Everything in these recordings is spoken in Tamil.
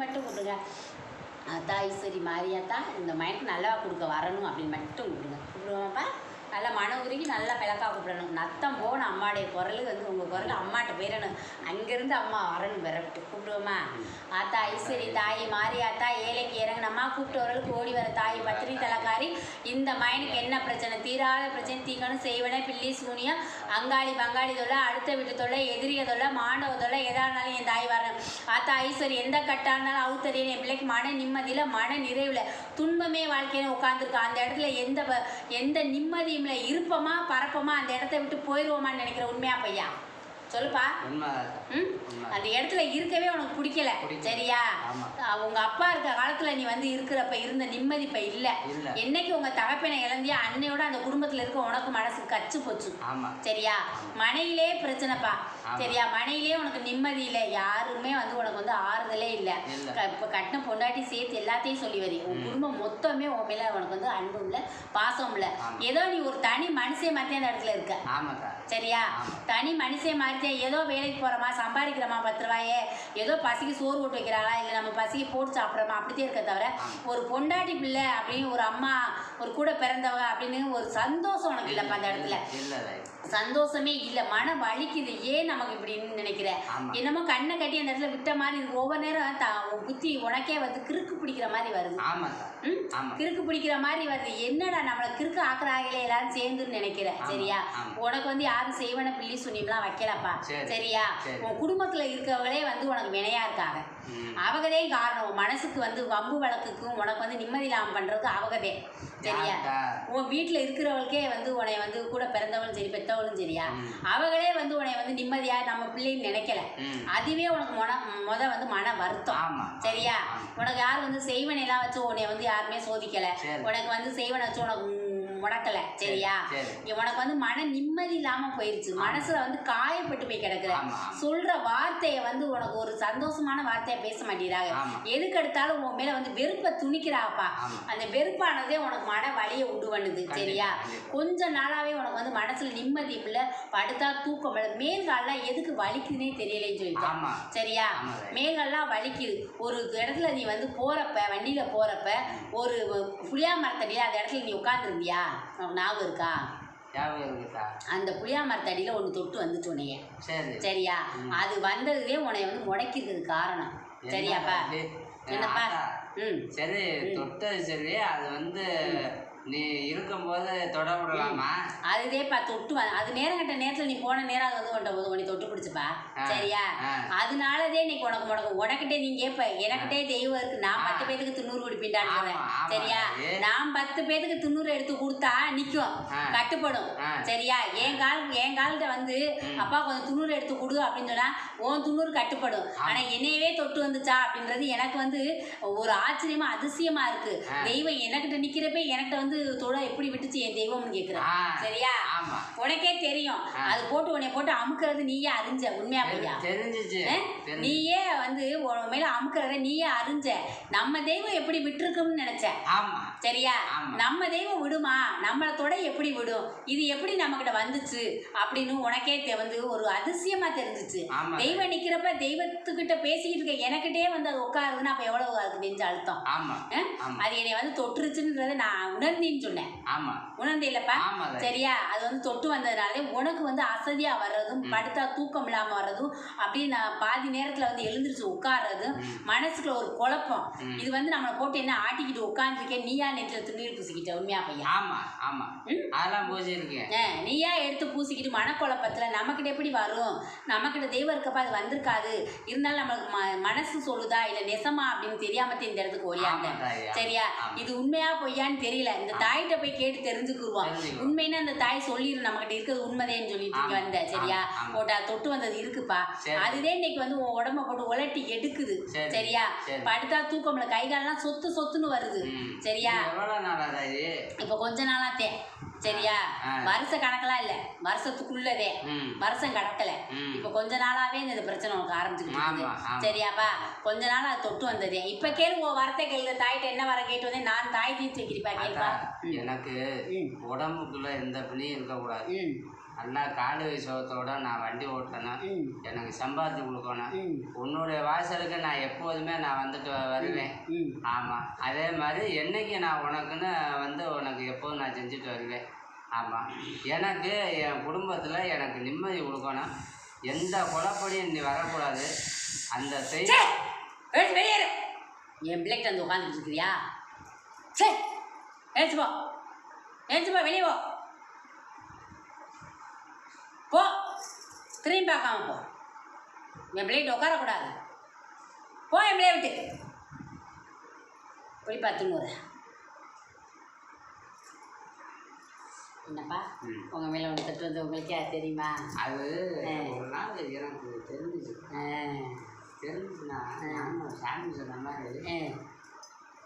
மட்டும் கொடுங்க. தாய் சரி மாரியாத்தா இந்த மயனுக்கு நல்லா கொடுக்க வரணும் அப்படின்னு மட்டும் கொடுங்க. கூப்பிடுவோம்ப்பா நல்லா மன உருகி நல்லா விளக்கா கூப்பிடணும். நத்தம் போன அம்மாடைய குரல் வந்து உங்கள் குரல் அம்மாட்ட போயிடணும். அங்கேருந்து அம்மா வரணும் விரட்டு. கூப்பிடுவோமா? ஆத்தா ஐஸ்வரி தாய் மாரியாத்தா ஏழைக்கு இறங்கினம்மா கூப்பிட்டு வரலுக்கு ஓடி வர தாய் பத்திரி தலைக்காரி இந்த மயனுக்கு என்ன பிரச்சனை? தீராத பிரச்சனை. தீக்கணும் செய்வனே பில்லி சூனியம் அங்காளி பங்காளி தொல்லை அடுத்த வீட்டு தொல்லை எதிரிய தொல்லை மாண்டவ தொல்லை எதா இருந்தாலும் என் தாய் வரணும். ஆத்தா ஐஸ்வரி எந்த கட்டா இருந்தாலும் அவுத்தறிய என் பிள்ளைக்கு மன நிம்மதியில் மன நிறைவில் துன்பமே வாழ்க்கையில உட்காந்துருக்கா அந்த இடத்துல எந்த எந்த நிம்மதியும் இல்லை இருப்போமா பரப்போமா அந்த இடத்த விட்டு போயிடுவோமான்னு நினைக்கிற உண்மையா பையா? சொல்லுப்பா. அந்த இடத்துல இருக்கவே உனக்கு பிடிக்கல. சரியா. உங்க அப்பா இருக்க காலத்துல நீ வந்து இருக்கிறப்ப இருந்த நிம்மதி இப்ப இல்ல. என்னைக்கு உங்க தகப்பனை இழந்தியா அன்னையோட அந்த குடும்பத்துல இருக்க உனக்கு மனசு கச்சு போச்சு. சரியா? மனையிலே பிரச்சனைப்பா. சரியா? மனையிலே உனக்கு நிம்மதி இல்லை. யாருமே வந்து உனக்கு வந்து ஆறுதலே இல்லை. இப்ப கட்டின பொண்டாட்டி சேர்த்து எல்லாத்தையும் சொல்லி வரி. உன் குடும்பம் மொத்தமே உன் மேல உனக்கு வந்து அன்பும் இல்லை பாசம் இல்லை. ஏதோ நீ ஒரு தனி மனுஷே மாத்தி அந்த இடத்துல இருக்க. சரியா. தனி மனுஷன் மாறிட்டே ஏதோ வேலைக்கு போகிறோமா சம்பாதிக்கிறோமா பத்து ரூபாயே ஏதோ பசிக்கு சோறு போட்டு வைக்கிறாளா இல்லை நம்ம பசிக்கு போட்டு சாப்பிட்றோமா அப்படித்தே இருக்க தவிர ஒரு பொண்டாட்டி பிள்ளை அப்படின்னு ஒரு அம்மா ஒரு கூட பிறந்தவங்க அப்படின்னு ஒரு சந்தோஷம் உனக்கு இல்லைப்பா அந்த இடத்துல சந்தோஷமே இல்லை மன வலிக்குது ஏன் நமக்கு இப்படின்னு நினைக்கிற. என்னமோ கண்ணை கட்டி அந்த இடத்துல விட்ட மாதிரி ஒவ்வொரு நேரம் புத்தி உனக்கே வந்து கிறுக்கு பிடிக்கிற மாதிரி வருது ஆமாக்கா ம்? ஆமா கிறுக்கு பிடிக்கிற மாதிரி வருது என்னடா நம்மளை கிறுக்கு ஆக்குறாங்களே எல்லாரும் சேர்ந்துன்னு நினைக்கிறேன் சரியா. உனக்கு வந்து யாரும் செய்வன பிள்ளி சுனியம்லாம் வைக்கலப்பா சரி, சரியா சரி. உன் குடும்பத்துல இருக்கவங்களே வந்து உனக்கு வினையா இருக்காங்க. அவகதே காரணம் மனசுக்கு வந்து வம்பு வழக்குக்கும் உனக்கு வந்து நிம்மதி இல்லாமல் பண்றதுக்கு அவகதே சரியா? உன் வீட்டுல இருக்கிறவளுக்கே வந்து உன்னை வந்து கூட பிறந்தவளும் சரி பெத்தவளும் சரியா. அவங்களே வந்து உன்னை வந்து நிம்மதியா நம்ம பிள்ளைன்னு நினைக்கல. அதுவே உனக்கு மொன முத வந்து மன வருத்தம் சரியா. உனக்கு யார் வந்து செய்வனையெல்லாம் வச்சு உன்னை வந்து யாருமே சோதிக்கல. உனக்கு வந்து செய்வனை வச்சு உனக்கு முடக்கல சரியா? உனக்கு வந்து மன நிம்மதி இல்லாம போயிருச்சு. மனசுல வந்து காயப்பட்டு போய் கிடக்குற. சொல்ற வார்த்தைய வந்து உனக்கு ஒரு சந்தோஷமான வார்த்தையை பேச மாட்டேங்கிறாங்க ஆமா. எதுக்கு எடுத்தாலும் உன் மேல வந்து வெறுப்பை துணிக்கிறாப்பா. அந்த வெறுப்பானதே உனக்கு மன வலியை உண்டு பண்ணுது சரியா. கொஞ்ச நாளாவே உனக்கு வந்து மனசுல நிம்மதி இல்லை படுத்தா தூக்கம் இல்லை. மேல்கால்லாம் எதுக்கு வலிக்குதுன்னே தெரியலேன்னு சொல்லிட்டு ஆமா. சரியா. மேல்கள்லாம் வலிக்குது. ஒரு இடத்துல நீ வந்து போறப்ப வண்டியில போறப்ப ஒரு புளியா மரத்தடியில அந்த இடத்துல நீ உட்காந்துருந்தியா ஞாபகம் இருக்கா? ஞாபகம் இருக்குக்கா அந்த புளியா மரத்தடியில ஒன்று தொட்டு வந்துட்டு உன்னைய சரி. சரியா? அது வந்ததுவே உன்னை வந்து முடக்கிருக்கு காரணம். சரியாப்பா? என்னப்பா? ம். சரி தொட்டது சரி அது வந்து நீ இருக்கும்போது தொட விடலாமா? அதுதேப்பா தொட்டு வ- அது நேரம் கட்ட நேரத்துல நீ போன நேரம் அது வந்து உன்ட்ட வந்து உன்னை தொட்டு பிடிச்சுப்பா. சரியா. அதனாலதே இன்னைக்கு உனக்கு உனக்கு உனக்கிட்டே நீ கேட்ப எனக்கிட்டே தெய்வம் இருக்கு. நான். பத்து பேத்துக்கு துண்ணூறு ஆமா. சரியா. நான் பத்து பேத்துக்கு துண்ணூறு எடுத்து கொடுத்தா நிக்கும். ஆ. கட்டுப்படும். சரியா? என் கால் என் கால்கிட்ட வந்து அப்பா கொஞ்சம் துண்ணூறு எடுத்து கொடு அப்படின்னு சொன்னா உன் துண்ணூறு கட்டுப்படும். ஆனா என்னையவே தொட்டு வந்துச்சா? அப்படின்றது எனக்கு வந்து ஒரு ஆச்சரியமா அதிசயமா இருக்கு. தெய்வம் எனக்கிட்ட நிக்கிறப்ப எனக்கிட்ட வந்து தொட எப்படி விட்டுச்சு என் தெய்வம்னு கேக்குறேன் ஆ. சரியா உனக்கே தெரியும். அது போட்டு உன்னை போட்டு அமுக்குறது நீயே அறிஞ்ச உண்மையா பையா தெரிஞ்சிச்சு. நீயே வந்து உன் மேல அமுக்குறத நீயே அறிஞ்ச. நம்ம தெய்வம் எப்படி விட்டுருக்கும்னு நினைச்ச? ஆமா. சரியா. நம்ம தெய்வம் விடுமா? நம்மள தொட எப்படி விடும்? இது எப்படி நம்மகிட்ட வந்துச்சு? அப்படின்னு உனக்கே தெ- வந்து ஒரு அதிசயமா தெரிஞ்சுச்சு. தெய்வம் நிக்கிறப்ப தெய்வத்துக்கிட்ட பேசிக்கிட்டு இருக்க எனக்கிட்டே வந்து அது உட்காருதுன்னா அப்ப எவ்வளவு அதுக்கு நெஞ்ச அழுத்தம். அது என்னை வந்து தொற்றுச்சுன்றத நான் உணர்ந்தேன்னு சொன்னேன். உணர்ந்தே இல்லப்பா. சரியா? அது வந்து தொட்டு வந்ததுனாலே உனக்கு வந்து அசதியா வர்றதும் படுத்தா தூக்கம் இல்லாம வர்றதும் அப்படியே நான் பாதி நேரத்துல வந்து எழுந்திருச்சு உட்கார்றதும் மனசுக்குள்ள ஒரு குழப்பம். இது வந்து நம்மளை போட்டு என்ன ஆட்டிக்கிட்டு உட்காந்துருக்கேன் நீயா நெற்றில துண்ணீர் பூசிக்கிட்ட உண்மையா பையன்? ஆமா ஆமா. அதெல்லாம் பூசிருக்கேன் நீயா எடுத்து பூசிக்கிட்டு மனக்குழப்பத்துல நமக்கிட்ட எப்படி வரும்? நமக்கிட்ட தெய்வம் இருக்கப்ப அது வந்திருக்காது. இருந்தாலும் நம்மளுக்கு ம- மனசு சொல்லுதா இல்ல நெசமா அப்படின்னு தெரியாம இந்த இடத்துக்கு ஓடியாங்க. சரியா. இது உண்மையா பொய்யான்னு தெரியல. இந்த தாயிட்ட போய் கேட்டு தெரிஞ்சுக்குருவோம். உண்மைன்னா அந்த தாய் சொல்லிடும் நம்மகிட்ட இருக்கிறது உண்மைதேன்னு சொல்லிட்டு இங்க வந்த சரியா. போட்டா தொட்டு வந்தது இருக்குப்பா. அதுதான் இன்னைக்கு வந்து உன் உடம்ப போட்டு உலட்டி எடுக்குது சரி, சரியா? சரி. படுத்தா தூக்கம்ல கை காலெல்லாம் சொத்து சொத்துன்னு வருது. சரியா? இப்போ கொஞ்ச நாளாத்தே. சரியா. வருஷ கணக்கெல்லாம் இல்ல. வருஷத்துக்குள்ளதே. வருஷம் கடக்கல. இப்போ கொஞ்ச நாளாவே இந்த பிரச்சனை உனக்கு ஆரம்பிச்சுக்கிட்டு. சரியாப்பா? கொஞ்ச நாள் அது தொட்டு வந்ததே. இப்ப கேளு உன் வரத்தை கேளு. தாயிட்ட என்ன வர கேட்டு வந்தேன்? நான் தாய் தீர்த்து வைக்கிறப்பா கேள்ப்பா எனக்கு. உடம்புக்குள்ள எந்த பிணியும் இருக்கக்கூடாது. நல்லா காடு சோகத்தோட நான் வண்டி ஓட்டணும் எனக்கு சம்பாதிச்சு கொடுக்கணும் உன்னுடைய வாசலுக்கு நான் எப்போதுமே நான் வந்துட்டு வருவேன். ஆமாம் அதே மாதிரி என்னைக்கு நான் உனக்குன்னு வந்து உனக்கு எப்போதும் நான் செஞ்சுட்டு வருவேன். ஆமாம் எனக்கு என் குடும்பத்தில் எனக்கு நிம்மதி கொடுக்கணும் எந்த குழப்படியும் நீ வரக்கூடாது. அந்த செய் சே எடுத்து வெளியேறு என் பிள்ளைகிட்ட வந்து உட்காந்துட்டு இருக்கிறியா சே எழுத்து போ. போ வெளியே போ. போ. திரும்பி பார்க்காம போ. என் பிள்ளைகிட்ட உட்காரக்கூடாது. போ என் பிள்ளைய விட்டு. போய் பார்த்துன்னு என்னப்பா. உங்கள் மேலே ஒன்று தட்டு வந்து உங்களுக்கே தெரியுமா? அது. ஒரு நாள் எனக்கு தெரிஞ்சிச்சு தெரிஞ்சுச்சுன்னா சாமி சொன்ன மாதிரி.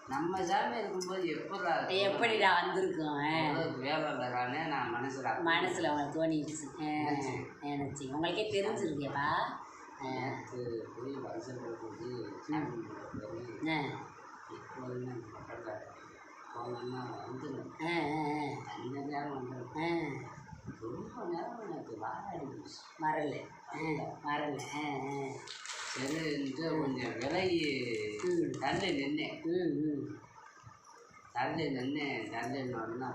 நம்ம சாமி இருக்கும்போது எப்படா எப்படிடா வந்திருக்கோம் வேலை இல்லைதானே நான் மனசுல மனசில் உங்களுக்கு தோணிடுச்சு. நினச்சி. உங்களுக்கே தெரிஞ்சிருக்கேப்பா. நேற்று போய். எப்போதுமே பக்கத்தில் போனோம்னா வந்துடும் அந்த நேரம் வந்துடும். ரொம்ப நேரம் எனக்கு வரல. ஆ, வரல. சரின்ட்டு கொஞ்சம் விலகி. தள்ளி ம் தள்ளி நின்று தள்ளி நின்னா